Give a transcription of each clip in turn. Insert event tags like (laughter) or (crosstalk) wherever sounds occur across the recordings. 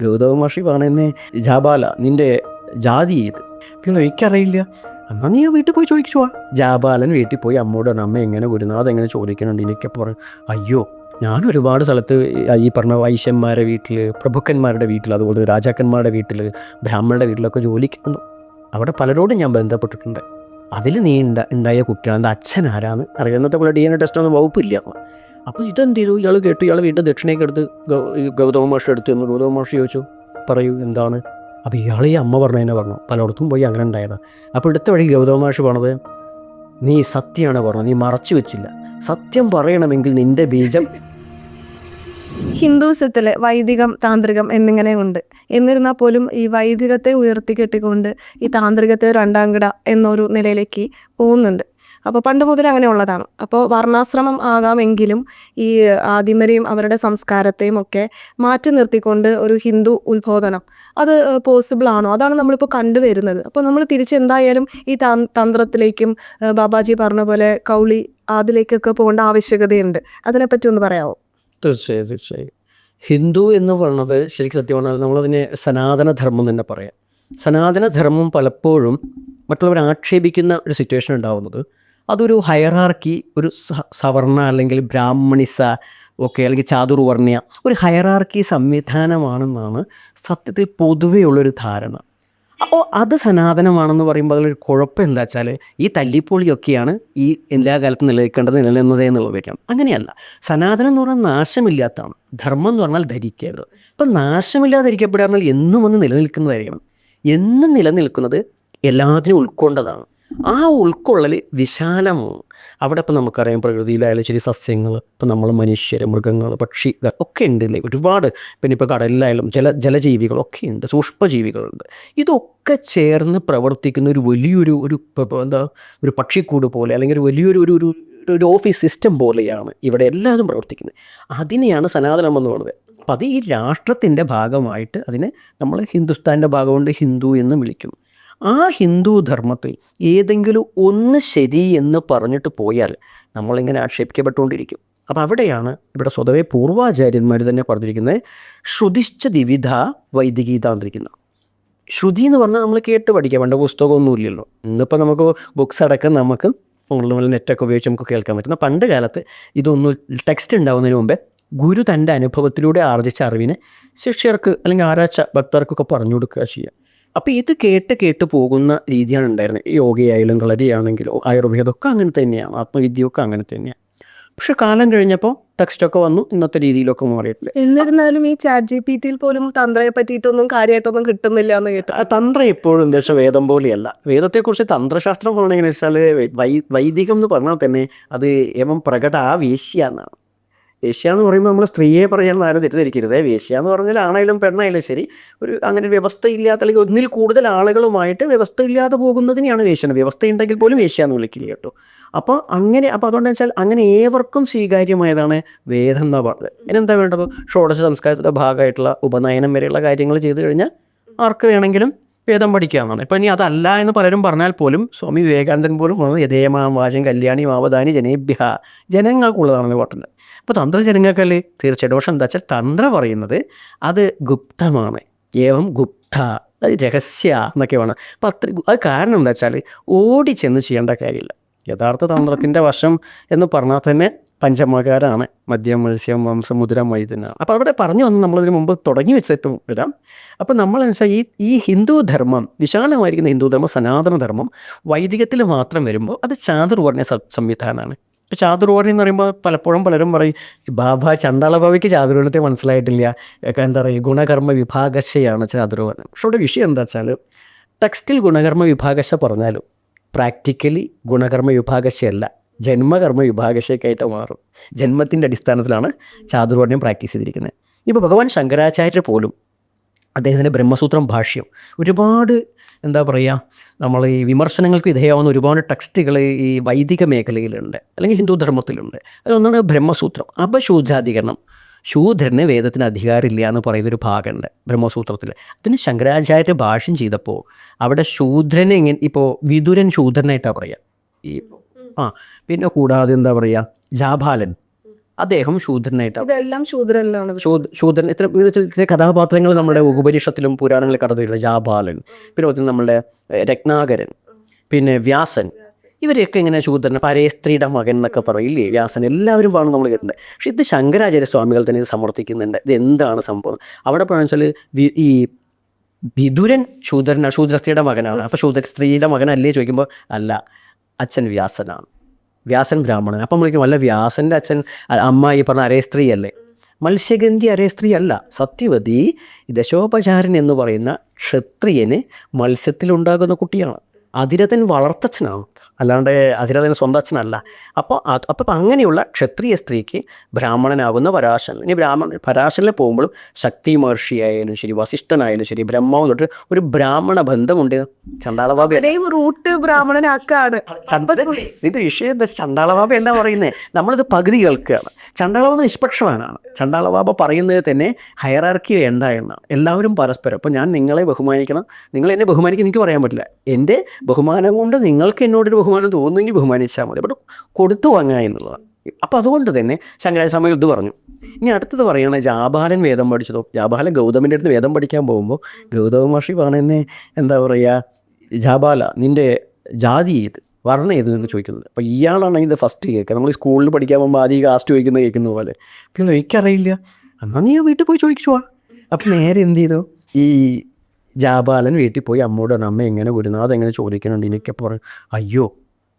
ഗൗതമ മഹർഷി പറയുന്നേ ജാബാല നിന്റെ ജാതി ഏത്? പിന്നെ എനിക്കറിയില്ല. എന്നാ നീ വീട്ടിൽ പോയി ചോദിച്ചു ജാബാലൻ വീട്ടിൽ പോയി പറഞ്ഞു, അമ്മ എങ്ങനെ ഗുരുനാഥ് എങ്ങനെ ചോദിക്കുന്നുണ്ട് എനിക്ക് പറഞ്ഞു അയ്യോ ഞാൻ ഒരുപാട് സ്ഥലത്ത് ഈ പറഞ്ഞ വൈശ്യന്മാരുടെ വീട്ടിൽ പ്രഭുക്കന്മാരുടെ വീട്ടിൽ അതുപോലെ രാജാക്കന്മാരുടെ വീട്ടിൽ ബ്രാഹ്മണരുടെ വീട്ടിലൊക്കെ ജോലിക്ക് വന്നു അവിടെ പലരോടും ഞാൻ ബന്ധപ്പെട്ടിട്ടുണ്ട്. അതിൽ നീ ഉണ്ട ഉണ്ടായ കുട്ടിയാണ് അച്ഛൻ ആരാന്ന് അറിയുന്നത് പോലെ ഡി എൻ എ ടെസ്റ്റ് ഒന്നും വകുപ്പില്ല. അപ്പോൾ ഇതെന്ത് ചെയ്തു? ഇയാൾ കേട്ടു. ഇയാൾ വീണ്ടും ദക്ഷിണയൊക്കെ എടുത്ത് ഗൗതമ മഹർഷി എടുത്ത് എന്ന് ഗൗതമ മഹർഷി ചോദിച്ചു പറയൂ എന്താണ്? അപ്പോൾ ഇയാൾ ഈ അമ്മ പറഞ്ഞതിനെ പറഞ്ഞു. പലയിടത്തും പോയി അങ്ങനെ ഉണ്ടായതാണ് അപ്പോൾ അടുത്ത വഴി ഗൗതമ മഹർഷി പറഞ്ഞത് നീ സത്യമാണ് പറഞ്ഞത്. നീ മറച്ചു വെച്ചില്ല. സത്യം പറയണമെങ്കിൽ നിന്റെ ബീജം (laughs) ഹിന്ദുസത്തിൽ വൈദികം താന്ത്രികം എന്നിങ്ങനെ ഉണ്ട്. എന്നിരുന്നാൽ പോലും ഈ വൈദികത്തെ ഉയർത്തിക്കെട്ടിക്കൊണ്ട് ഈ താന്ത്രികത്തെ രണ്ടാം കിട എന്നൊരു നിലയിലേക്ക് പോകുന്നുണ്ട്. അപ്പോൾ പണ്ട് മുതൽ അങ്ങനെ ഉള്ളതാണ് അപ്പോൾ വർണാശ്രമം ആകാമെങ്കിലും ഈ ആദിമരെയും അവരുടെ സംസ്കാരത്തെയും ഒക്കെ മാറ്റി നിർത്തിക്കൊണ്ട് ഒരു ഹിന്ദു ഉത്ബോധനം അത് പോസിബിൾ ആണോ? അതാണ് നമ്മളിപ്പോൾ കണ്ടുവരുന്നത്. അപ്പോൾ നമ്മൾ തിരിച്ചെന്തായാലും ഈ തന്ത്രത്തിലേക്കും ബാബാജി പറഞ്ഞ പോലെ കൗളി അതിലേക്കൊക്കെ പോകേണ്ട ആവശ്യകതയുണ്ട്. അതിനെപ്പറ്റി ഒന്ന് പറയാമോ തീർച്ചയായും തീർച്ചയായും. ഹിന്ദു എന്ന് പറയുന്നത് ശരിക്കും സത്യം പറഞ്ഞാൽ നമ്മളതിനെ സനാതനധർമ്മം തന്നെ പറയാം. സനാതനധർമ്മം പലപ്പോഴും മറ്റുള്ളവരെ ആക്ഷേപിക്കുന്ന ഒരു സിറ്റുവേഷൻ ഉണ്ടാവുന്നത് അതൊരു ഹയറാർക്കി ഒരു സവർണ അല്ലെങ്കിൽ ബ്രാഹ്മണിസ ഒക്കെ അല്ലെങ്കിൽ ചാതുർവർണയ ഒരു ഹയറാർക്കി സംവിധാനമാണെന്നാണ് സത്യത്തിൽ പൊതുവെയുള്ളൊരു ധാരണ. അപ്പോൾ അത് സനാതനമാണെന്ന് പറയുമ്പോൾ അതിലൊരു കുഴപ്പം എന്താ വെച്ചാൽ ഈ തല്ലിപ്പൊളിയൊക്കെയാണ് ഈ എല്ലാ കാലത്തും നിലനിൽക്കേണ്ടത് നിലനിന്നതേ എന്നുള്ളത് വയ്ക്കാം അങ്ങനെയല്ല. സനാതനം എന്ന് പറഞ്ഞാൽ നാശമില്ലാത്തതാണ്. ധർമ്മം എന്ന് പറഞ്ഞാൽ ധരിക്കരുത്. അപ്പം നാശമില്ലാതിരിക്കപ്പെടുക പറഞ്ഞാൽ എന്നും ഒന്ന് നിലനിൽക്കുന്നതായിരിക്കണം എന്നും നിലനിൽക്കുന്നത് എല്ലാത്തിനും ഉൾക്കൊണ്ടതാണ്. ആ ഉൾക്കൊള്ളൽ വിശാലമാണ്. അവിടെ ഇപ്പം നമുക്കറിയാം പ്രകൃതിയിലായാലും ശരി സസ്യങ്ങൾ ഇപ്പം നമ്മൾ മനുഷ്യർ മൃഗങ്ങൾ പക്ഷി ഒക്കെ ഉണ്ട് അല്ലേ ഒരുപാട് പിന്നെ ഇപ്പോൾ കടലിലായാലും ജല ജലജീവികളൊക്കെ ഉണ്ട് സൂക്ഷ്മജീവികളുണ്ട്. ഇതൊക്കെ ചേർന്ന് പ്രവർത്തിക്കുന്ന ഒരു വലിയൊരു ഒരു എന്താ ഒരു പക്ഷിക്കൂട് പോലെ അല്ലെങ്കിൽ ഒരു വലിയൊരു ഒരു ഒരു ഒരു ഓഫീസ് സിസ്റ്റം പോലെയാണ് ഇവിടെ എല്ലാതും പ്രവർത്തിക്കുന്നത്. അതിനെയാണ് സനാതനം എന്ന് പറയുന്നത്. അപ്പം അത് ഈ രാഷ്ട്രത്തിന്റെ ഭാഗമായിട്ട് അതിനെ നമ്മൾ ഹിന്ദുസ്ഥാന്റെ ഭാഗമുണ്ട് ഹിന്ദു എന്ന് വിളിക്കും. ആ ഹിന്ദു ധർമ്മത്തിൽ ഏതെങ്കിലും ഒന്ന് ശരി എന്ന് പറഞ്ഞിട്ട് പോയാൽ നമ്മളിങ്ങനെ ആക്ഷേപിക്കപ്പെട്ടുകൊണ്ടിരിക്കും. അപ്പോൾ അവിടെയാണ് ഇവിടെ സ്വതവേ പൂർവാചാര്യന്മാർ തന്നെ പറഞ്ഞിരിക്കുന്നത് ശ്രുതിശ്ച ദിവിധ വൈദികീതാന്ത്രിക്കുന്ന ശ്രുതി എന്ന് പറഞ്ഞാൽ നമ്മൾ കേട്ട് പഠിക്കാം പണ്ട് പുസ്തകമൊന്നുമില്ലല്ലോ ഇന്നിപ്പോൾ നമുക്ക് ബുക്സ് അടക്കം നമുക്ക് ഫോണിൽ നെറ്റൊക്കെ ഉപയോഗിച്ച് നമുക്ക് കേൾക്കാൻ പറ്റുന്ന പണ്ട് കാലത്ത് ഇതൊന്നും ടെക്സ്റ്റ് ഉണ്ടാവുന്നതിന് മുമ്പേ ഗുരു തന്റെ അനുഭവത്തിലൂടെ ആർജിച്ച അറിവിനെ ശിഷ്യർക്ക് അല്ലെങ്കിൽ ആരാച്ച ഭക്തർക്കൊക്കെ പറഞ്ഞു കൊടുക്കുക ചെയ്യുക അപ്പോൾ ഇത് കേട്ട് കേട്ട് പോകുന്ന രീതിയാണ് ഉണ്ടായിരുന്നത്. യോഗയായാലും കളരിയാണെങ്കിലും ആയുർവേദമൊക്കെ അങ്ങനെ തന്നെയാണ് ആത്മവിദ്യയൊക്കെ അങ്ങനെ തന്നെയാണ്. പക്ഷെ കാലം കഴിഞ്ഞപ്പോൾ ടെക്സ്റ്റൊക്കെ വന്നു ഇന്നത്തെ രീതിയിലൊക്കെ മാറിയിട്ടില്ല. എന്നിരുന്നാലും ഈ ചാറ്റ് ജി പി ടിയിൽ പോലും തന്ത്രയെ പറ്റിയിട്ടൊന്നും കാര്യമായിട്ടൊന്നും കിട്ടുന്നില്ല എന്ന് കേട്ടു. തന്ത്രം എപ്പോഴും എന്താ വെച്ചാൽ വേദം പോലെയല്ല. വേദത്തെക്കുറിച്ച് തന്ത്രശാസ്ത്രം പറയണമെന്ന് വെച്ചാൽ വൈ വൈദികം എന്ന് പറഞ്ഞാൽ തന്നെ അത് ഏവം പ്രകട എന്നാണ്. വേശ്യ എന്ന് പറയുമ്പോൾ നമ്മൾ സ്ത്രീയെ പറയാൻ ആരും തെറ്റിദ്ധരിക്കരുത്. വേശ്യ എന്ന് പറഞ്ഞാൽ ആണായാലും പെണ്ണായാലും ശരി. ഒരു അങ്ങനെ വ്യവസ്ഥയില്ലാത്ത അല്ലെങ്കിൽ ഒന്നിൽ കൂടുതൽ ആളുകളുമായിട്ട് വ്യവസ്ഥയില്ലാതെ പോകുന്നതിനെയാണ് വേശ്യ വ്യവസ്ഥ ഉണ്ടെങ്കിൽ പോലും വേശ്യ എന്ന് വിളിക്കില്ല കേട്ടോ. അപ്പോൾ അങ്ങനെ അപ്പോൾ അതുകൊണ്ട് വെച്ചാൽ അങ്ങനെ ഏവർക്കും സ്വീകാര്യമായതാണ് വേദം എന്ന് പറഞ്ഞത്. ഇനിയെന്താ വേണ്ടത്? ഷോഡശ സംസ്കാരത്തിന്റെ ഭാഗമായിട്ടുള്ള ഉപനയനം വരെയുള്ള കാര്യങ്ങൾ ചെയ്തു കഴിഞ്ഞാൽ ആർക്ക് വേണമെങ്കിലും വേദം പഠിക്കാമെന്നാണ് ഇപ്പം ഇനി അതല്ല എന്ന് പലരും പറഞ്ഞാൽ പോലും സ്വാമി വിവേകാനന്ദൻ പോലും പറഞ്ഞത് യഥേമാം വാചം കല്യാണി മാവധാനി ജനേഭ്യ ജനങ്ങൾക്കുള്ളതാണ് ഇമ്പോർട്ടന്റ് അപ്പോൾ തന്ത്രം ചെരുങ്ങക്കല്ലേ തീർച്ചയായിട്ടും. പക്ഷെ എന്താ വെച്ചാൽ തന്ത്ര പറയുന്നത് അത് ഗുപ്തമാണ്. ഏവം ഗുപ്ത അത് രഹസ്യ എന്നൊക്കെ വേണം അപ്പം അത്ര അത് കാരണം എന്താ വെച്ചാൽ ഓടി ചെന്ന് ചെയ്യേണ്ട കാര്യമില്ല. യഥാർത്ഥ തന്ത്രത്തിന്റെ വശം എന്ന് പറഞ്ഞാൽ തന്നെ പഞ്ചമകാരാണ്. മദ്യം മത്സ്യം വംശം മുദ്ര മൈതനാണ് അപ്പോൾ അവിടെ പറഞ്ഞു വന്ന് നമ്മളതിന് മുമ്പ് തുടങ്ങി വെച്ചിട്ടും വരാം. അപ്പോൾ നമ്മൾ വെച്ചാൽ ഈ ഈ ഹിന്ദു ധർമ്മം വിശാലമായിരിക്കുന്ന ഹിന്ദു ധർമ്മം സനാതന ധർമ്മം വൈദികത്തിൽ മാത്രം വരുമ്പോൾ അത് ചാതുർവർണ സംവിധാനമാണ്. ഇപ്പോൾ ചാതുർവർണ എന്ന് പറയുമ്പോൾ പലപ്പോഴും പലരും പറയും ബാബ ചന്താള ബാബയ്ക്ക് ചാതുർവർണത്തെ മനസ്സിലായിട്ടില്ല. എന്താ പറയുക ഗുണകർമ്മ വിഭാഗശയാണ് ചാതുർവർണം പക്ഷെ ഇവിടെ വിഷയം എന്താ വെച്ചാൽ ടെക്സ്റ്റിൽ ഗുണകർമ്മ വിഭാഗശ പറഞ്ഞാലും പ്രാക്ടിക്കലി ഗുണകർമ്മ വിഭാഗശയല്ല ജന്മകർമ്മ വിഭാഗശയൊക്കെയായിട്ട് മാറും. ജന്മത്തിന്റെ അടിസ്ഥാനത്തിലാണ് ചാതുർവർണ്യം പ്രാക്ടീസ് ചെയ്തിരിക്കുന്നത്. ഇപ്പോൾ ഭഗവാൻ ശങ്കരാചാര്യർ പോലും അദ്ദേഹത്തിന്റെ ബ്രഹ്മസൂത്രം ഭാഷ്യം. ഒരുപാട് എന്താ പറയുക നമ്മൾ ഈ വിമർശനങ്ങൾക്ക് വിധേയമാവുന്ന ഒരുപാട് ടെക്സ്റ്റുകൾ ഈ വൈദിക മേഖലയിലുണ്ട് അല്ലെങ്കിൽ ഹിന്ദു ധർമ്മത്തിലുണ്ട്. അതിലൊന്നാണ് ബ്രഹ്മസൂത്രം. അപശൂദ്രാധികരണം. ശൂദ്രന് വേദത്തിന് അധികാരമില്ല എന്ന് പറയുന്നൊരു ഭാഗമുണ്ട് ബ്രഹ്മസൂത്രത്തിൽ. അതിന് ശങ്കരാചാര്യ ഭാഷ്യം ചെയ്തപ്പോൾ അവിടെ ശൂദ്രനെ എങ്ങനെ ഇപ്പോൾ വിതുരൻ ശൂദ്രനായിട്ടാണ് പറയുക. ഈ ആ പിന്നെ കൂടാതെ എന്താ പറയുക ജാഭാലൻ അദ്ദേഹം ശൂദ്രനായിട്ടാണ് ഇതെല്ലാം ശൂദ്രനിലാണ്. ശൂദ് ശൂദ്രൻ ഇത്ര ഇത്ര കഥാപാത്രങ്ങൾ നമ്മുടെ ഉപനിഷത്തിലും പുരാണങ്ങളിൽ കടന്നു ജാബാലൻ പിന്നെ നമ്മുടെ രത്നാകരൻ പിന്നെ വ്യാസൻ. ഇവരെയൊക്കെ ഇങ്ങനെ ശൂദ്രൻ പരേസ്ത്രീയുടെ മകൻ എന്നൊക്കെ പറയില്ലേ വ്യാസൻ? എല്ലാവരും വേണം നമ്മൾ കേട്ടിട്ടുണ്ട്. പക്ഷെ ഇത് ശങ്കരാചാര്യ സ്വാമികൾ തന്നെ ഇത് സമർത്ഥിക്കുന്നുണ്ട്. ഇത് എന്താണ് സംഭവം? അവിടെ പറഞ്ഞാൽ ഈ വിദുരൻ ശൂദ്രനാണ് ശൂദ്രസ്ത്രീയുടെ മകനാണ്. അപ്പോൾ ശൂദ്ര സ്ത്രീയുടെ മകനല്ലേ ചോദിക്കുമ്പോൾ അല്ല അച്ഛൻ വ്യാസനാണ്. വ്യാസൻ ബ്രാഹ്മണൻ. അപ്പം വിളിക്കും അല്ല വ്യാസന്റെ അച്ഛൻ അമ്മ ഈ പറഞ്ഞ അരേ സ്ത്രീ അല്ലേ മത്സ്യഗന്ധി അരേ സ്ത്രീ അല്ല സത്യവതി ദശോപചാരൻ എന്ന് പറയുന്ന ക്ഷത്രിയന് മത്സ്യത്തിലുണ്ടാകുന്ന കുട്ടിയാണ്. അതിരഥൻ വളർത്തച്ഛനാണ് അല്ലാണ്ട് അതിരഥൻ സ്വന്തം അച്ഛനല്ല അപ്പോൾ അപ്പം അങ്ങനെയുള്ള ക്ഷത്രിയ സ്ത്രീക്ക് ബ്രാഹ്മണനാകുന്ന പരാശരൻ ഇനി ബ്രാഹ്മണൻ പരാശരനിൽ പോകുമ്പോഴും ശക്തി മഹർഷിയായാലും ശരി വസിഷ്ഠനായാലും ശരി ബ്രഹ്മാവ് തൊട്ട് ഒരു ബ്രാഹ്മണ ബന്ധമുണ്ട്. ചണ്ടാളബാബ റൂട്ട് ബ്രാഹ്മണനാക്കാണ്. ഇത് വിഷയം ചണ്ടാളബാബ എന്താ പറയുന്നത് നമ്മളിത് പകുതി കേൾക്കുകയാണ്. ചണ്ടാളബാബ നിഷ്പക്ഷവാനാണ്. ചണ്ടാളബാബ പറയുന്നത് തന്നെ ഹയറാർക്കി വേണ്ട എന്നാണ്. എല്ലാവരും പരസ്പരം. അപ്പോൾ ഞാൻ നിങ്ങളെ ബഹുമാനിക്കണം. നിങ്ങൾ എന്നെ ബഹുമാനിക്കണം. എനിക്ക് പറയാൻ പറ്റില്ല. എന്റെ ബഹുമാനം കൊണ്ട് നിങ്ങൾക്ക് എന്നോടൊരു ബഹുമാനം തോന്നുമെങ്കിൽ ബഹുമാനിച്ചാൽ മതി. അപ്പോൾ കൊടുത്തു വാങ്ങുക എന്നുള്ളതാണ് അപ്പോൾ അതുകൊണ്ട് തന്നെ ശങ്കരാചാര്യ ഇത് പറഞ്ഞു. ഇനി അടുത്തത് പറയുകയാണ് ജാബാലൻ വേദം പഠിച്ചതോ? ജാബാലൻ ഗൗതമിന്റെ അടുത്ത് വേദം പഠിക്കാൻ പോകുമ്പോൾ ഗൗതമ മഹർഷി പറഞ്ഞതന്നെ എന്താ പറയുക ജാബാല നിന്റെ ജാതി ഏത്? വർണം ഏത് എന്ന് ചോദിക്കുന്നത് അപ്പോൾ ഇയാളാണ് ഇത് ഫസ്റ്റ് കേൾക്കുക നമ്മൾ സ്കൂളിൽ പഠിക്കാൻ പോകുമ്പോൾ ആദ്യം കാസ്റ്റ് ചോദിക്കുന്നത് കേൾക്കുന്ന പോലെ. പിന്നെ എനിക്കറിയില്ല. എന്നാൽ നീ വീട്ടിൽ പോയി ചോദിച്ചു അപ്പം നേരെ എന്ത് ചെയ്തു? ഈ ജാബാലൻ വീട്ടിൽ പോയി അമ്മയോട് പറഞ്ഞു അമ്മ എങ്ങനെ ഗുരുനാഥ് എങ്ങനെ ചോദിക്കുന്നുണ്ട്? എനിക്ക് പറയും അയ്യോ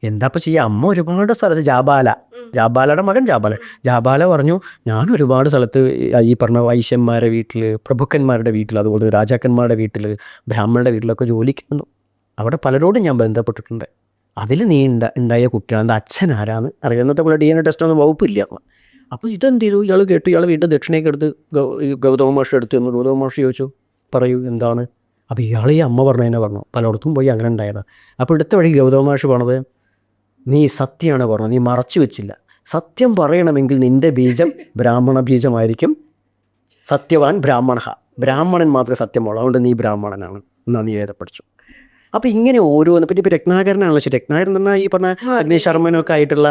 എന്താ ഇപ്പം ചെയ്യുക അമ്മ ഒരുപാട് സ്ഥലത്ത് ജാബാല. ജാബാലയുടെ മകൻ ജാബാല. ജാബാല പറഞ്ഞു ഞാൻ ഒരുപാട് സ്ഥലത്ത് ഈ പറഞ്ഞ വൈശ്യന്മാരുടെ വീട്ടിൽ പ്രഭുക്കന്മാരുടെ വീട്ടിൽ അതുപോലെ രാജാക്കന്മാരുടെ വീട്ടിൽ ബ്രാഹ്മണരുടെ വീട്ടിലൊക്കെ ജോലിക്ക് വന്നു അവിടെ പലരോടും ഞാൻ ബന്ധപ്പെട്ടിട്ടുണ്ട്. അതിൽ നീ ഉണ്ട ഉണ്ടായ കുട്ടിയാണ് എന്റെ അച്ഛൻ ആരാന്ന് അറിയുന്നത്തെ പോലെ ഡി എൻ എ ടെസ്റ്റ് ഒന്നും വകുപ്പില്ല. അപ്പോൾ ഇതെന്ത് ചെയ്തു ഇയാൾ കേട്ടു ഇയാൾ വീട്ടിൽ ദക്ഷിണയൊക്കെ എടുത്ത് ഗൗതമ മഹർഷി എടുത്തു. ഗൗതമ മഹർഷി ചോദിച്ചു പറയൂ എന്താണ്? അപ്പോൾ ഇയാൾ ഈ അമ്മ പറഞ്ഞതിനെ പറഞ്ഞു. പലയിടത്തും പോയി അങ്ങനെ ഉണ്ടായതാണ് അപ്പോൾ ഇടുത്ത വഴി ഗൗതമാഷ് പറഞ്ഞത് നീ സത്യമാണ് പറഞ്ഞത് നീ മറച്ചു വെച്ചില്ല. സത്യം പറയണമെങ്കിൽ നിന്റെ ബീജം (laughs) ബ്രാഹ്മണ ബീജമായിരിക്കും. സത്യവാൻ ബ്രാഹ്മണ ബ്രാഹ്മണൻ മാത്രമേ സത്യമുള്ളൂ. അതുകൊണ്ട് നീ ബ്രാഹ്മണനാണ്. എന്നാ നീ വേദം പഠിച്ചു അപ്പോൾ ഇങ്ങനെ ഓരോന്ന് പിന്നെ ഇപ്പോൾ രത്നാകരനാണല്ലോ ശരി രത്നാകരൻ എന്ന് പറഞ്ഞാൽ ഈ പറഞ്ഞ അഗ്നിശർമ്മനൊക്കെ ആയിട്ടുള്ള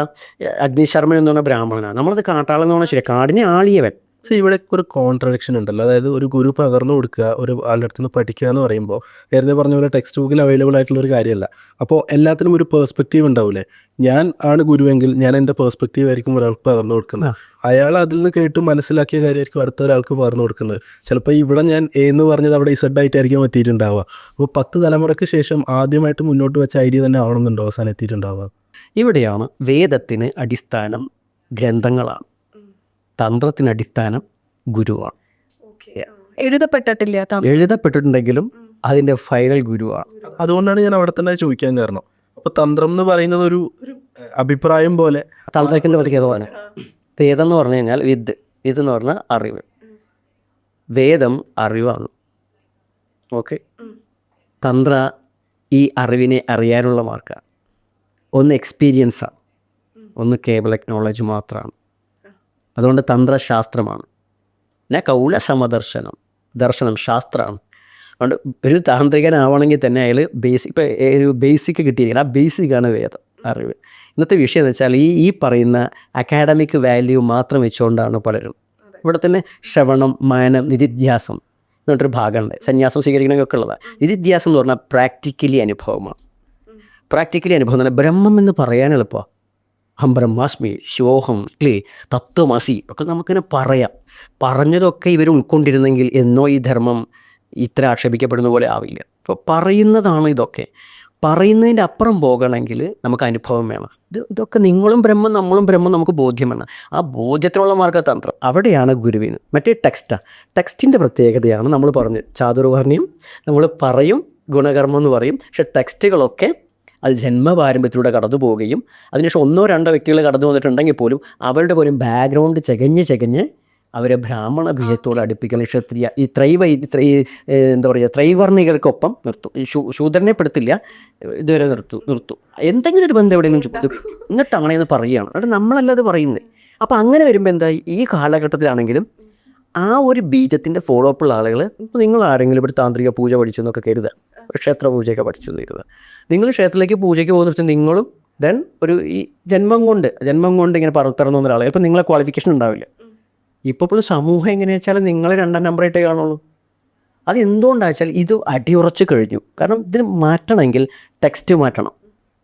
അഗ്നിശർമ്മൻ എന്ന് പറഞ്ഞ ബ്രാഹ്മണനാണ്. നമ്മളത് കാട്ടാളെന്ന് പറഞ്ഞാൽ ശരി കാടിനെ ആളിയവൻ. പക്ഷേ ഇവിടെ ഒരു കോൺട്രഡിക്ഷൻ ഉണ്ടല്ലോ. അതായത് ഒരു ഗുരു പകർന്നു കൊടുക്കുക ഒരു ആളുടെ നിന്ന് പഠിക്കുക എന്ന് പറയുമ്പോൾ നേരത്തെ പറഞ്ഞ പോലെ ടെക്സ്റ്റ് ബുക്കിൽ അവൈലബിൾ ആയിട്ടുള്ള ഒരു കാര്യമല്ല. അപ്പോൾ എല്ലാത്തിനും ഒരു പേഴ്സ്പെക്റ്റീവ് ഉണ്ടാവില്ലേ ഞാൻ ആണ് ഗുരുവെങ്കിൽ ഞാൻ എന്റെ പേഴ്സ്പെക്റ്റീവ് ആയിരിക്കും ഒരാൾക്ക് പകർന്നു കൊടുക്കുന്നത്. അയാൾ അതിൽ നിന്ന് കേട്ട് മനസ്സിലാക്കിയ കാര്യമായിരിക്കും അടുത്ത ഒരാൾക്ക് പകർന്നു കൊടുക്കുന്നത്. ചിലപ്പോൾ ഇവിടെ ഞാൻ എ എന്ന് പറഞ്ഞത് അവിടെ ഇസഡ് ആയിട്ടായിരിക്കും എത്തിയിട്ടുണ്ടാവുക. അപ്പോൾ പത്ത് തലമുറയ്ക്ക് ശേഷം ആദ്യമായിട്ട് മുന്നോട്ട് വെച്ച ഐഡിയ തന്നെ ആവണമെന്നുണ്ടോ? അവസാനം എത്തിയിട്ടുണ്ടാവുക? ഇവിടെയാണ് വേദത്തിന് അടിസ്ഥാനം ഗ്രന്ഥങ്ങളാണ്. തന്ത്രത്തിന് അടിസ്ഥാനം ഗുരുവാണ് എഴുതപ്പെട്ടിട്ടില്ല തം- എഴുതപ്പെട്ടിട്ടുണ്ടെങ്കിലും അതിന്റെ ഫൈനൽ ഗുരുവാണ്. അതുകൊണ്ടാണ് ഞാൻ അവിടെ തന്നെ ചോദിക്കാൻ കാരണം. അപ്പോൾ തന്ത്രം എന്ന് പറയുന്നത് ഒരു ഒരു അഭിപ്രായം പോലെ. തന്ത്രത്തിന്റെ പ്രത്യേകതമാണ് വേദം എന്ന് പറഞ്ഞു കഴിഞ്ഞാൽ വിദ്. വിദ് എന്ന് പറഞ്ഞാൽ അറിവ്. വേദം അറിവാണ്. ഓക്കെ തന്ത്ര ഈ അറിവിനെ അറിയാനുള്ള മാർക്കാണ് ഒന്ന് എക്സ്പീരിയൻസാണ് ഒന്ന് കേബിൾ എക്നോളജി മാത്രമാണ്. അതുകൊണ്ട് തന്ത്രശാസ്ത്രമാണ്. പിന്നെ കൗല സമദർശനം ദർശനം ശാസ്ത്രമാണ്. അതുകൊണ്ട് ഒരു താന്ത്രികനാവണമെങ്കിൽ തന്നെ അയാൾ ബേസിക് ഇപ്പോൾ ഒരു ബേസിക് കിട്ടിയിരിക്കണം. ആ ബേസിക്കാണ് വേദം അറിവ്. ഇന്നത്തെ വിഷയം എന്ന് വെച്ചാൽ ഈ ഈ പറയുന്ന അക്കാഡമിക് വാല്യൂ മാത്രം വെച്ചുകൊണ്ടാണ് പലരും. ഇവിടെ തന്നെ ശ്രവണം മാനം നിതിധ്യാസം എന്നിട്ടൊരു ഭാഗമുണ്ട്. സന്യാസം സ്വീകരിക്കണമെങ്കിൽ ഉള്ളതാണ്. നിതിധ്യാസം എന്ന് പറഞ്ഞാൽ പ്രാക്ടിക്കലി അനുഭവമാണ്. പ്രാക്ടിക്കലി അനുഭവം എന്ന് പറഞ്ഞാൽ ബ്രഹ്മം എന്ന് പറയാൻ എളുപ്പമാണ്. ഹം ബ്രഹ്മാസ്മി ശിവോഹം ക്ലേ തത്വമസി ഒക്കെ നമുക്കിങ്ങനെ പറയാം. പറഞ്ഞതൊക്കെ ഇവർ ഉൾക്കൊണ്ടിരുന്നെങ്കിൽ എന്നോ ഈ ധർമ്മം ഇത്ര ആക്ഷേപിക്കപ്പെടുന്ന പോലെ ആവില്ല. അപ്പോൾ പറയുന്നതാണ് ഇതൊക്കെ. പറയുന്നതിന്റെ അപ്പുറം പോകണമെങ്കിൽ നമുക്ക് അനുഭവം വേണം. ഇത് ഇതൊക്കെ നിങ്ങളും ബ്രഹ്മം നമ്മളും ബ്രഹ്മം നമുക്ക് ബോധ്യം വേണം. ആ ബോധ്യത്തിനുള്ള മാർഗതന്ത്രം. അവിടെയാണ് ഗുരുവിന്. മറ്റേ ടെക്സ്റ്റാണ് ടെക്സ്റ്റിന്റെ പ്രത്യേകതയാണ് നമ്മൾ പറഞ്ഞ് ചാതുർവർണ്യം നമ്മൾ പറയും ഗുണകർമ്മം എന്ന് പറയും. പക്ഷെ ടെക്സ്റ്റുകളൊക്കെ അത് ജന്മപാരമ്പര്യത്തിലൂടെ കടന്നു പോവുകയും അതിനുശേഷം ഒന്നോ രണ്ടോ വ്യക്തികൾ കടന്നു വന്നിട്ടുണ്ടെങ്കിൽ പോലും അവരുടെ പോലും ബാക്ക്ഗ്രൗണ്ട് ചകഞ്ഞ് ചകഞ്ഞ് അവരെ ബ്രാഹ്മണ ബീജത്തോട് അടുപ്പിക്കുന്ന ക്ഷത്രിയ ഈ ത്രൈവ ത്രൈ എന്താ പറയുക ത്രൈവർണികൾക്കൊപ്പം നിർത്തു. ശൂദ്രനെ പെടുത്തില്ല ഇതുവരെ നിർത്തു നിർത്തു. എന്തെങ്കിലും ഒരു ബന്ധം എവിടെയെങ്കിലും എന്നിട്ട് എന്ന് പറയുകയാണ്. എന്നിട്ട് നമ്മളല്ല അത് പറയുന്നത് അപ്പോൾ അങ്ങനെ വരുമ്പോൾ എന്തായി ഈ കാലഘട്ടത്തിലാണെങ്കിലും ആ ഒരു ബീജത്തിന്റെ ഫോളോ അപ്പുള്ള ആളുകൾ ഇപ്പോൾ നിങ്ങൾ ആരെങ്കിലും ഇവിടെ താന്ത്രിക പൂജ പഠിച്ചു എന്നൊക്കെ കരുതുക ക്ഷേത്ര പൂജയൊക്കെ പഠിച്ചു തന്നിരുന്നത് നിങ്ങൾ ക്ഷേത്രത്തിലേക്ക് പൂജയ്ക്ക് പോകുന്ന വെച്ചാൽ നിങ്ങളും ദെൻ ഒരു ഈ ജന്മം കൊണ്ട് ജന്മം കൊണ്ട് ഇങ്ങനെ പറത്തിറന്നു ഒരാൾ ഇപ്പം നിങ്ങളെ ക്വാളിഫിക്കേഷൻ ഉണ്ടാവില്ല. ഇപ്പോൾ ഇപ്പോൾ സമൂഹം എങ്ങനെയാ വെച്ചാൽ നിങ്ങൾ രണ്ടാം നമ്പറായിട്ടേ കാണുള്ളൂ. അത് എന്തുകൊണ്ടാണ് വെച്ചാൽ ഇത് അടിയുറച്ച് കഴിഞ്ഞു. കാരണം ഇതിന് മാറ്റണമെങ്കിൽ ടെക്സ്റ്റ് മാറ്റണം.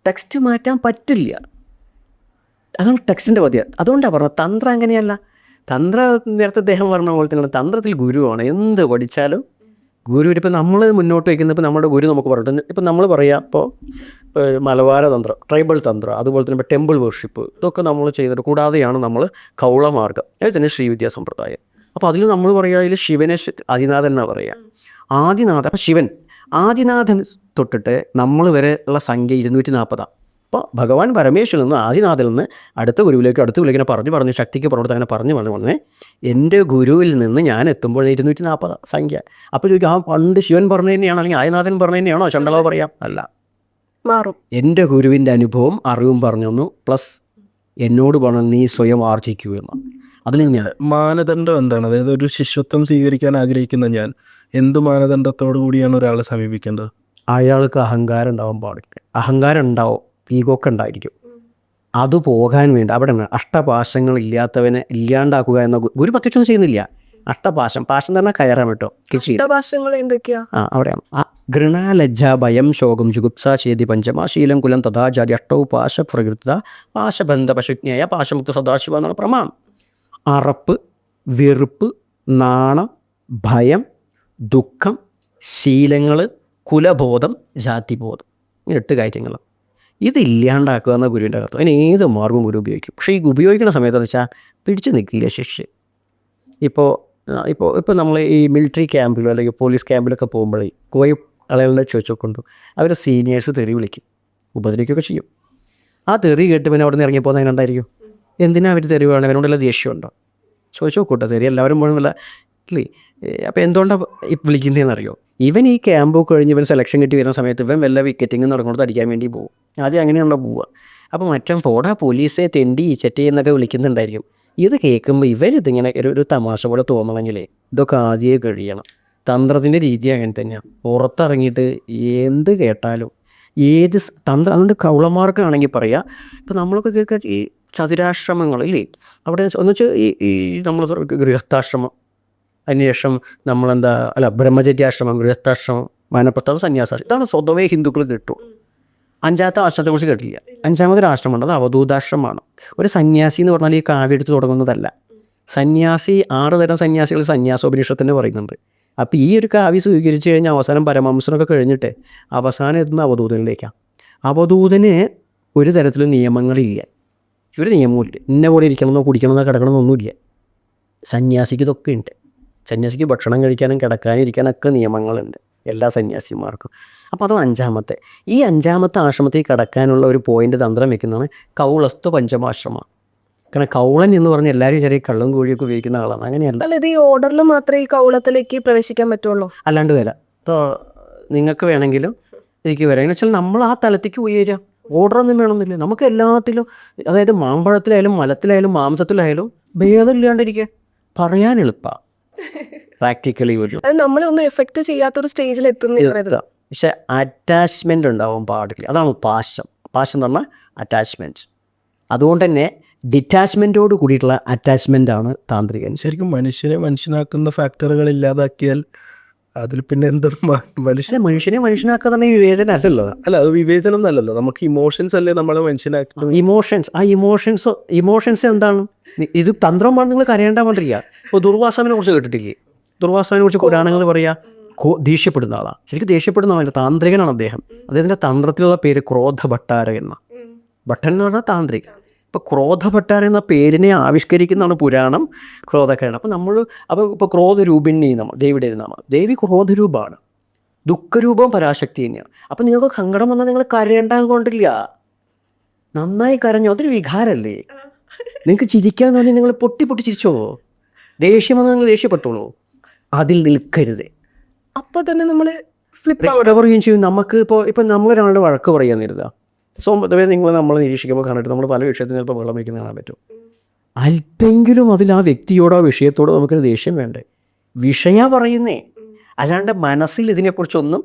ടെക്സ്റ്റ് മാറ്റാൻ പറ്റില്ല. അതാണ് ടെക്സ്റ്റിന്റെ പതിയ അതുകൊണ്ടാണ് പറഞ്ഞത് തന്ത്രം അങ്ങനെയല്ല. തന്ത്ര നേരത്തെ അദ്ദേഹം പറഞ്ഞ പോലെ തന്നെ തന്ത്രത്തിൽ ഗുരുവാണ്. എന്ത് പഠിച്ചാലും ഗുരു ഇപ്പം നമ്മൾ മുന്നോട്ട് വയ്ക്കുന്ന ഇപ്പം നമ്മുടെ ഗുരു നമുക്ക് പറഞ്ഞിട്ട് ഇപ്പം നമ്മൾ പറയാം ഇപ്പോൾ മലബാര തന്ത്രം ട്രൈബൽ തന്ത്രം അതുപോലെ തന്നെ ഇപ്പോൾ ടെമ്പിൾ വർഷിപ്പ് ഇതൊക്കെ നമ്മൾ ചെയ്തിട്ട് കൂടാതെയാണ് നമ്മൾ കൗളമാർഗം അതായത് തന്നെ ശ്രീവിദ്യാ സമ്പ്രദായം. അപ്പോൾ അതിൽ നമ്മൾ പറയുക അതിൽ ശിവനെ ആദിനാഥൻ എന്നാണ് പറയുക ആദിനാഥ് അപ്പം ശിവൻ. ആദിനാഥൻ തൊട്ടിട്ട് നമ്മൾ വരെ ഉള്ള സംഖ്യ ഇരുന്നൂറ്റി നാൽപ്പതാണ് അപ്പോൾ ഭഗവാൻ പരമേശ്വരൻ നിന്ന് ആദിനാഥിൽ നിന്ന് അടുത്ത ഗുരുവിലേക്ക് അടുത്ത ഗുരുവിനെ പറഞ്ഞു പറഞ്ഞു ശക്തിക്ക് പുറത്ത് അങ്ങനെ പറഞ്ഞു പറഞ്ഞു പറഞ്ഞു. എന്റെ ഗുരുവിൽ നിന്ന് ഞാൻ എത്തുമ്പോൾ ഇരുന്നൂറ്റി നാൽപ്പത് സംഖ്യ. അപ്പോൾ ചോദിക്കും ആ പണ്ട് ശിവൻ പറഞ്ഞു തന്നെയാണോ? അല്ലെങ്കിൽ ആദിനാഥൻ പറഞ്ഞു തന്നെയാണോ? ചണ്ടളോ പറയാം. അല്ല. മാറും. എന്റെ ഗുരുവിന്റെ അനുഭവം അറിവും പറഞ്ഞു തന്നു. പ്ലസ് എന്നോട് പറഞ്ഞു നീ സ്വയം ആർജിക്കൂ എന്ന്. അതിൽ ഞാൻ മാനദണ്ഡം എന്താണ്? അതായത് ഒരു ശിഷ്യത്വം സ്വീകരിക്കാൻ ആഗ്രഹിക്കുന്ന ഞാൻ എന്ത് മാനദണ്ഡത്തോടു കൂടിയാണ് ഒരാളെ സമീപിക്കേണ്ടത്? അയാൾക്ക് അഹങ്കാരം ഉണ്ടാവാൻ പാടില്ല. അഹങ്കാരം ഉണ്ടാവും. ഈഗോക്കെ ഉണ്ടായിരിക്കും. അത് പോകാൻ വേണ്ടി അവിടെ അഷ്ടപാശങ്ങൾ ഇല്ലാത്തവനെ ഇല്ലാണ്ടാക്കുക എന്ന ഗുരു പ്രത്യക്ഷമൊന്നും ചെയ്യുന്നില്ല. അഷ്ടപാശം പാശം തന്നെ കയറാൻ കേട്ടോ അഷ്ടപാശങ്ങൾ എന്തൊക്കെയാ? ആ അവിടെയാണ് ഗൃണ ലജ്ജ ഭയം ശോകം ജുഗുപ്സ ചേതി പഞ്ചമ ശീലം കുലം തഥാചാരി അഷ്ടവും പാശ പ്രകൃത പാശബന്ധ പശുജ്ഞേയ പാശമുക്ത സദാശിവ എന്നുള്ള പ്രമാണം. അറപ്പ് വെറുപ്പ് നാണം ഭയം ദുഃഖം ശീലങ്ങൾ കുലബോധം ജാതിബോധം. ഇങ്ങനെ എട്ട് കാര്യങ്ങൾ. ഇതില്ലാണ്ടാക്കുക എന്ന ഗുരുവിന്റെ അർത്ഥം അതിന് ഏത് മാർഗവും ഗുരു ഉപയോഗിക്കും. പക്ഷേ ഈ ഉപയോഗിക്കുന്ന സമയത്ത് വെച്ചാൽ പിടിച്ചു നിൽക്കില്ല ശിഷ്യ. ഇപ്പോൾ ഇപ്പോൾ ഇപ്പോൾ നമ്മൾ ഈ മിലിറ്ററി ക്യാമ്പിലോ അല്ലെങ്കിൽ പോലീസ് ക്യാമ്പിലൊക്കെ പോകുമ്പോഴേ പോയി ആളുകളുടെ ചോദിച്ചോക്കൊണ്ടു അവരെ സീനിയേഴ്സ് തെറി വിളിക്കും. ഉപദ്രവിക്കുകയൊക്കെ ചെയ്യും. ആ തെറി കേട്ട് പിന്നെ അവിടെ നിന്ന് ഇറങ്ങിപ്പോകുന്ന അതിനുണ്ടായിരിക്കും എന്തിനാ അവർ തെറി വേണം അവനോടുള്ള ദേഷ്യമുണ്ടോ? ചോദിച്ചു നോക്കൂട്ടോ തെറി എല്ലാവരും പോകുന്നില്ല ഇല്ലേ? അപ്പോൾ എന്തുകൊണ്ടാണ് ഈ വിളിക്കുന്നതെന്ന് അറിയോ ഇവൻ ഈ ക്യാമ്പ് കഴിഞ്ഞ് ഇവൻ സെലക്ഷൻ കിട്ടി വരുന്ന സമയത്ത് ഇവൻ വല്ല വിക്കറ്റിങ് നടക്കുന്നത് അടിക്കാൻ വേണ്ടി പോകും ആദ്യം അങ്ങനെയുള്ള പോവുക. അപ്പോൾ മറ്റം ഫോടാ പോലീസെ തെണ്ടി ചെറ്റി എന്നൊക്കെ വിളിക്കുന്നുണ്ടായിരിക്കും. ഇത് കേൾക്കുമ്പോൾ ഇവരിതിങ്ങനെ ഒരു ഒരു തമാശ പോലെ തോന്നണമെങ്കിലേ ഇതൊക്കെ ആദ്യമേ കഴിയണം. തന്ത്രത്തിന്റെ രീതി അങ്ങനെ തന്നെയാണ് പുറത്തിറങ്ങിയിട്ട് എന്ത് കേട്ടാലും ഏത് തന്ത്ര അതുകൊണ്ട് കൗളമാർക്കാണെങ്കിൽ പറയാം ഇപ്പം നമ്മളൊക്കെ കേൾക്കുക ഈ ചതുരാശ്രമങ്ങൾ ഇല്ലേ അവിടെ എന്ന് ഈ ഈ നമ്മൾ ഗൃഹസ്ഥാശ്രമം അതിനുശേഷം നമ്മളെന്താ അല്ല ബ്രഹ്മചര്യാശ്രമം ഗൃഹസ്ഥാശ്രമം മാനപ്രസ്ഥാനം സന്യാസാശ്രമം ഇതാണ് സ്വതവേ ഹിന്ദുക്കൾ കിട്ടും. അഞ്ചാമത്തെ ആശ്രമത്തെക്കുറിച്ച് കേട്ടില്ല. അഞ്ചാമത്തെ അഞ്ചാമതൊരു ആശ്രമമുണ്ട് അത് അവധൂതാശ്രമമാണ്. ഒരു സന്യാസി എന്ന് പറഞ്ഞാൽ ഈ കാവ്യ എടുത്ത് തുടങ്ങുന്നതല്ല. സന്യാസി ആറ് തരം സന്യാസികൾ സന്യാസോപനിഷത്തിന് പറയുന്നുണ്ട്. അപ്പോൾ ഈ ഒരു കാവ്യ സ്വീകരിച്ചു കഴിഞ്ഞാൽ അവസാനം പരമംസനൊക്കെ കഴിഞ്ഞിട്ട് അവസാനം എത്തുന്ന അവധൂതനിലേക്കാണ്. അവധൂതന് ഒരു തരത്തിലും നിയമങ്ങളില്ല. ഒരു നിയമവും ഇല്ല ഇന്ന പോലെ ഇരിക്കണമെന്നോ കുടിക്കണമെന്നോ കിടക്കണമെന്നൊന്നുമില്ല. സന്യാസിക്ക് ഇതൊക്കെ ഉണ്ട്. സന്യാസിക്ക് ഭക്ഷണം കഴിക്കാനും കിടക്കാനും ഇരിക്കാനൊക്കെ നിയമങ്ങളുണ്ട് എല്ലാ സന്യാസിമാർക്കും. അപ്പോൾ അതാണ് അഞ്ചാമത്തെ. ഈ അഞ്ചാമത്തെ ആശ്രമത്തിൽ കടക്കാനുള്ള ഒരു പോയിന്റ് തന്ത്രം വെക്കുന്നതാണ് കൗളസ്തു പഞ്ചമാശ്രമം. കാരണം കൗളൻ എന്ന് പറഞ്ഞാൽ എല്ലാവരും ചെറിയ കള്ളും കോഴിയൊക്കെ ഉപയോഗിക്കുന്ന ആളാണ്. അങ്ങനെയല്ല. അല്ല ഇത് ഈ ഓർഡറിൽ മാത്രമേ ഈ കൗളത്തിലേക്ക് പ്രവേശിക്കാൻ പറ്റുള്ളൂ? അല്ലാണ്ട് വരാം ഇപ്പോൾ നിങ്ങൾക്ക് വേണമെങ്കിലും എനിക്ക് വരാം. എന്ന് വെച്ചാൽ നമ്മൾ ആ തലത്തേക്ക് ഉയരാം ഓർഡറൊന്നും വേണമെന്നില്ല. നമുക്ക് എല്ലാത്തിലും അതായത് മാമ്പഴത്തിലായാലും മലത്തിലായാലും മാംസത്തിലായാലും ഭേദമില്ലാണ്ടിരിക്കുക. പറയാൻ എളുപ്പമാണ് പ്രാക്ടിക്കലി ഒരു നമ്മളൊന്നും നമ്മളെ ഒന്നും എഫക്ട് ചെയ്യാത്തൊരു സ്റ്റേജിൽ എത്തുന്ന എത്താം പക്ഷെ അറ്റാച്ച്മെന്റ് ഉണ്ടാവാൻ പാടില്ല അതാണ് പാശം. പാശം എന്ന് പറഞ്ഞാൽ അറ്റാച്ച്മെന്റ് അതുകൊണ്ട് തന്നെ ഡിറ്റാച്ച്മെന്റോട് കൂടിയിട്ടുള്ള അറ്റാച്ച്മെന്റ് ആണ് താന്ത്രികൻ. ശരിക്കും മനുഷ്യനെ മനുഷ്യനാക്കുന്ന ഫാക്ടറുകൾ ഇല്ലാതാക്കിയാൽ അതിൽ പിന്നെ എന്താണ് മനുഷ്യനെ മനുഷ്യനെ മനുഷ്യനാക്കുക തന്നെ വിവേചനം അല്ലല്ലോ. അല്ല അത് വിവേചനം എന്നല്ലല്ലോ. നമുക്ക് ഇമോഷൻസ് അല്ലേ നമ്മളെ മനുഷ്യനാക്കുന്നത് ഇമോഷൻസ് ആ ഇമോഷൻസ് ഇമോഷൻസ് എന്താണ്? ഇത് തന്ത്രമാണ് നിങ്ങൾ കരയേണ്ട മാതിരിക്കുക ഇപ്പോൾ ദുർവാസാവിനെ കുറിച്ച് കേട്ടിട്ടില്ലേ? ദുർവാസാവിനെ കുറിച്ച് പുരാണങ്ങൾ പറയുക കോ ദേഷ്യപ്പെടുന്ന ആളാണ് ശരിക്കും ദേഷ്യപ്പെടുന്ന ആളല്ല താന്ത്രികനാണ് അദ്ദേഹം. അദ്ദേഹത്തിന്റെ തന്ത്രത്തിലുള്ള പേര് ക്രോധ ഭട്ടാര എന്ന ഭട്ടൻ എന്ന് പറഞ്ഞാൽ താന്ത്രിക ഇപ്പോൾ ക്രോധഭട്ടാര എന്ന പേരിനെ ആവിഷ്കരിക്കുന്നതാണ് പുരാണം ക്രോധക്കാരൻ അപ്പോൾ നമ്മൾ അപ്പോൾ ഇപ്പോൾ ക്രോധരൂപിണി നമ്മൾ ദേവിയുടെ നമ്മൾ നാമം. ദേവി ക്രോധരൂപമാണ് ദുഃഖരൂപം പരാശക്തി തന്നെയാണ്. അപ്പം നിങ്ങൾക്ക് സങ്കടം വന്നാൽ നിങ്ങൾ കരയേണ്ടാൻ കൊണ്ടില്ല നന്നായി കരഞ്ഞോ? അതൊരു വികാരമല്ലേ നിങ്ങൾക്ക് ചിരിക്കാൻ തോന്നി നിങ്ങൾ പൊട്ടി പൊട്ടി ചിരിച്ചോ? ദേഷ്യം വന്നാൽ നിങ്ങൾ ദേഷ്യപ്പെട്ടോളൂ. അതിൽ നിൽക്കരുത്. അപ്പോൾ തന്നെ നമ്മൾ ഫ്ലിപ്പ് ചെയ്യുകയും ചെയ്യും. നമുക്ക് ഇപ്പോൾ ഇപ്പം നമ്മളൊരാളുടെ വഴക്ക് പറയാൻ നേരുക സോ പൊതുവേ നിങ്ങൾ നമ്മൾ നിരീക്ഷിക്കുമ്പോൾ കണ്ടിട്ട് നമ്മൾ പല വിഷയത്തിന് ചിലപ്പോൾ വെള്ളം വയ്ക്കുന്ന കാണാൻ പറ്റും. അല്പെങ്കിലും അതിൽ ആ വ്യക്തിയോടോ ആ വിഷയത്തോടോ നമുക്കൊരു ദേഷ്യം വേണ്ടേ? വിഷയ പറയുന്നേ. അല്ലാണ്ട് മനസ്സിൽ ഇതിനെക്കുറിച്ചൊന്നും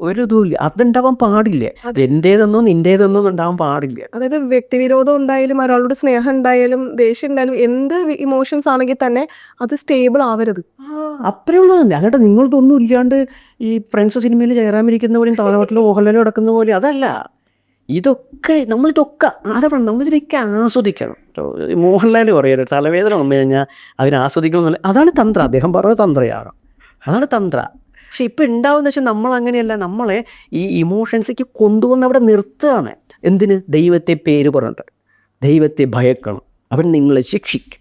ഒരു ഇതുമില്ല അതുണ്ടാവാൻ പാടില്ല? അത്. എന്റേതെന്നോ നിന്റേതെന്നോ ഉണ്ടാവാൻ പാടില്ല. അതായത് വ്യക്തിവിരോധം ഉണ്ടായാലും ഒരാളോട് സ്നേഹം ഉണ്ടായാലും ദേഷ്യം ഉണ്ടായാലും എന്ത് ഇമോഷൻസ് ആണെങ്കിൽ തന്നെ അത് സ്റ്റേബിൾ ആവരുത്. അത്രേ ഉള്ളത് തന്നെ. അല്ലാണ്ട് നിങ്ങൾക്കൊന്നും ഇല്ലാണ്ട് ഈ ഫ്രണ്ട്സ് സിനിമയിൽ ജയറാമിരിക്കുന്ന പോലെയും തവനവട്ടിൽ മോഹൻലാൽ കിടക്കുന്ന പോലെ അതല്ല. ഇതൊക്കെ നമ്മളിതൊക്കെ പറഞ്ഞത് നമ്മളിതിനൊക്കെ ആസ്വദിക്കണം. മോഹൻലാൽ പറയരുത് തലവേദന വന്നു കഴിഞ്ഞാൽ അതിനെ ആസ്വദിക്കണം എന്നല്ല അതാണ് തന്ത്ര. അദ്ദേഹം പറഞ്ഞ തന്ത്രയാണ്. അതാണ് തന്ത്ര. പക്ഷെ ഇപ്പം ഉണ്ടാവുന്ന വെച്ചാൽ നമ്മൾ അങ്ങനെയല്ല നമ്മളെ ഈ ഇമോഷൻസിലേക്ക് കൊണ്ടുവന്ന് അവിടെ നിർത്തുകയാണ്. എന്തിന്? ദൈവത്തെ പേര് പറഞ്ഞിട്ട്. ദൈവത്തെ ഭയക്കണം. അവൻ നിങ്ങളെ ശിക്ഷിക്കും.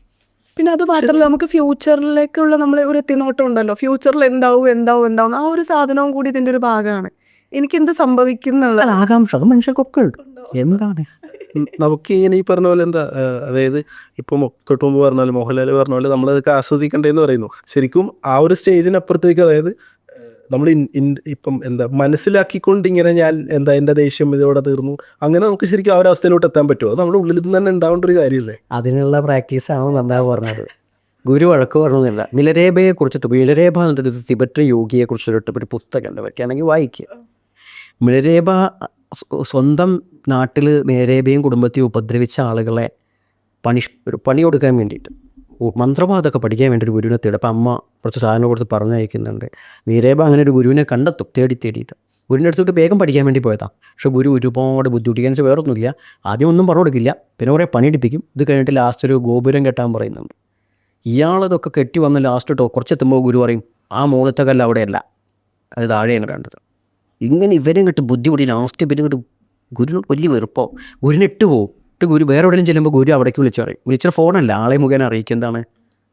പിന്നെ അത് മാത്രമല്ല നമുക്ക് ഫ്യൂച്ചറിലേക്കുള്ള നമ്മൾ ഒരു എത്തിനോട്ടം ഉണ്ടല്ലോ. ഫ്യൂച്ചറിൽ എന്താവും എന്താവും എന്താവും ആ ഒരു സാധനവും കൂടി ഇതിന്റെ ഒരു ഭാഗമാണ്. എനിക്ക് എന്ത് സംഭവിക്കുന്നുള്ള ആകാംക്ഷ അത് മനുഷ്യർക്കൊക്കെ ഉണ്ട്. എന്താണ്? നമുക്ക് ഇങ്ങനെ ഈ പറഞ്ഞ പോലെ എന്താ അതായത് ഇപ്പം തൊട്ട് മുമ്പ് പറഞ്ഞ പോലെ മോഹൻലാൽ പറഞ്ഞ പോലെ നമ്മളതൊക്കെ ആസ്വദിക്കണ്ടേന്ന് പറയുന്നു. ശരിക്കും ആ ഒരു സ്റ്റേജിനപ്പുറത്തേക്ക് അതായത് നമ്മൾ ഇപ്പം എന്താ മനസ്സിലാക്കിക്കൊണ്ട് ഇങ്ങനെ ഞാൻ എന്താ എന്റെ ദേഷ്യം ഇതോടെ തീർന്നു. അങ്ങനെ നമുക്ക് ശരിക്കും ആ ഒരു അവസ്ഥയിലോട്ട് എത്താൻ പറ്റുമോ? അത് നമ്മുടെ ഉള്ളിൽ നിന്ന് തന്നെ ഉണ്ടാവേണ്ട ഒരു കാര്യമല്ലേ? അതിനുള്ള പ്രാക്ടീസാണ് നന്നാ പറഞ്ഞത്. ഗുരു വഴക്ക് പറഞ്ഞില്ല നിലരേഭയെ കുറിച്ചിട്ട് നിലരേബ എന്നിട്ടൊരു തിബറ്റ് യോഗിയെ കുറിച്ചിട്ട് ഒരു പുസ്തകം ഉണ്ട്. പറ്റുകയാണെങ്കിൽ വായിക്കുക മിലരേബ സ്വ- സ്വന്തം നാട്ടിൽ മിനരേബയും കുടുംബത്തെയും ഉപദ്രവിച്ച ആളുകളെ പണിഷ് പണി കൊടുക്കാൻ വേണ്ടിയിട്ട് മന്ത്രവാദമൊക്കെ പഠിക്കാൻ വേണ്ടി ഒരു ഗുരുവിനെ തേടും അപ്പം അമ്മ കുറച്ച് സാധനം കൊടുത്ത് പറഞ്ഞയക്കുന്നുണ്ട്. മീരേബ അങ്ങനെ ഒരു ഗുരുവിനെ കണ്ടെത്തും തേടി തേടിയിട്ട്. ഗുരുവിന്റെ അടുത്തോട്ട് വേഗം പഠിക്കാൻ വേണ്ടി പോയതാണ് പക്ഷെ ഗുരു ഒരുപാട് ബുദ്ധിമുട്ടിക്കാൻ വേറെ വേറൊന്നുമില്ല. ആദ്യം ഒന്നും പറഞ്ഞു കൊടുക്കില്ല. പിന്നെ കുറേ പണിയെടുപ്പിക്കും. ഇത് കഴിഞ്ഞിട്ട് ലാസ്റ്റ് ഒരു ഗോപുരം കെട്ടാൻ പറയുന്നുണ്ട്. ഇയാളതൊക്കെ കെട്ടി വന്ന് ലാസ്റ്റ് കുറച്ച് എത്തുമ്പോൾ ഗുരു പറയും ആ മുകളത്തെ കല്ല് അവിടെയല്ല. അത് താഴെയാണ് കണ്ടത്. ഇങ്ങനെ ഇവരും ബുദ്ധി ബുദ്ധിമുട്ടി ലാസ്റ്റ് പിന്നെ കിട്ട് ഗുരുവിന് വലിയ വെറുപ്പോ ഗുരുനിട്ട് പോകും ഇട്ട് ഗുരു വേറെ എവിടെയും ചെല്ലുമ്പോൾ ഗുരു അവിടേക്ക് വിളിച്ചു പറയും. വിളിച്ചിട്ട് ഫോണല്ല ആളെ മുഖേന അറിയിക്കും എന്താണ്?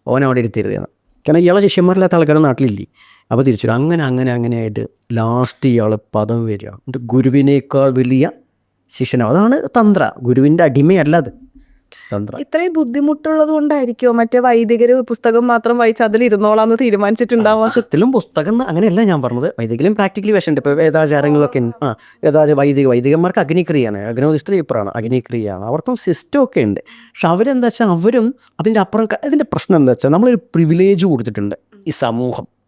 ഓൻ അവിടെ ഇരുത്തരുതെന്ന് കാരണം ഇയാളെ ശിഷ്യന്മാരില്ലാത്ത ആൾക്കാരെ നാട്ടിലില്ലേ? അപ്പോൾ തിരിച്ചു. അങ്ങനെ അങ്ങനെ അങ്ങനെ ആയിട്ട് ലാസ്റ്റ് ഇയാൾ പദം വരിക. എന്നിട്ട് ഗുരുവിനേക്കാൾ വലിയ ശിഷ്യനാവും അതാണ് തന്ത്ര. ഗുരുവിന്റെ അടിമയല്ല അത്. തന്ത്ര. ഇത്രയും ബുദ്ധിമുട്ടുള്ളത് കൊണ്ടായിരിക്കുമോ മറ്റേ വൈദികര് പുസ്തകം മാത്രം വായിച്ച് അതിൽ ഇരുന്നോളാന്ന് തീരുമാനിച്ചിട്ടുണ്ടാവുക സത്യത്തിലും പുസ്തകം അങ്ങനെയല്ല ഞാൻ പറഞ്ഞത്. വൈദികലും പ്രാക്ടിക്കലി വശമുണ്ട് ഇപ്പോൾ വേദാചാരങ്ങളൊക്കെ. ആ വേദാചാര വൈദിക വൈദികന്മാർക്ക് അഗ്നിക്രിയാണ് അഗ്നോദിഷ്ട ഇപ്പറാണ് അഗ്നിക്രിയാണ് അവർക്കും സിസ്റ്റം ഒക്കെ ഉണ്ട്. പക്ഷെ അവരെന്താ വെച്ചാൽ അവരും അതിന്റെ അപ്പുറം അതിന്റെ പ്രശ്നം എന്താ വെച്ചാൽ നമ്മളൊരു പ്രിവിലേജ് കൊടുത്തിട്ടുണ്ട് ഈ സമൂഹം.